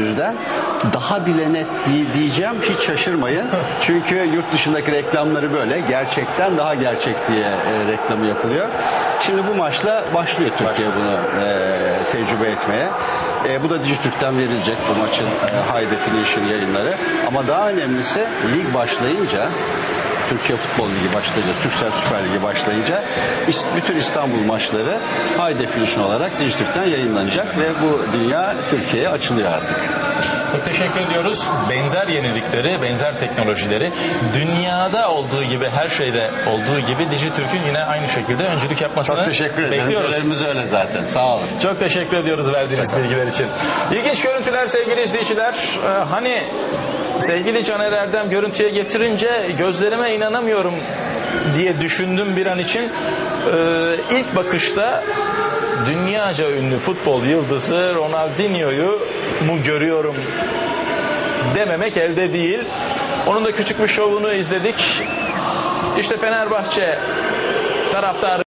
yüzden daha bile net diye- diyeceğim hiç şaşırmayın. Çünkü yurt dışındaki reklamları böyle gerçekten daha gerçek diye e, reklamı yapılıyor. Şimdi bu maçla başlıyor Türkiye bunu e, tecrübe etmeye. E, bu da Dijitürk'ten verilecek bu maçın e, high definition yayınları. Ama daha önemlisi lig başlayınca Türkiye Futbol Ligi başlayınca, Türksel Süper Ligi başlayınca bütün İstanbul maçları high definition olarak Dijitürk'ten yayınlanacak ve bu dünya Türkiye'ye açılıyor artık. Çok teşekkür ediyoruz. Benzer yenilikleri, benzer teknolojileri dünyada olduğu gibi her şeyde olduğu gibi Dijitürk'ün yine aynı şekilde öncülük yapmasını Çok teşekkür ederim. bekliyoruz. Görevimiz öyle zaten. Sağ olun. Çok teşekkür ediyoruz verdiğiniz bilgiler için. İlginç görüntüler sevgili izleyiciler. Ee, hani sevgili Caner Erdem görüntüye getirince gözlerime inanamıyorum diye düşündüm bir an için. Ee, ilk bakışta dünyaca ünlü futbol yıldızı Ronaldinho'yu mu görüyorum dememek elde değil. Onun da küçük bir şovunu izledik. İşte Fenerbahçe taraftarı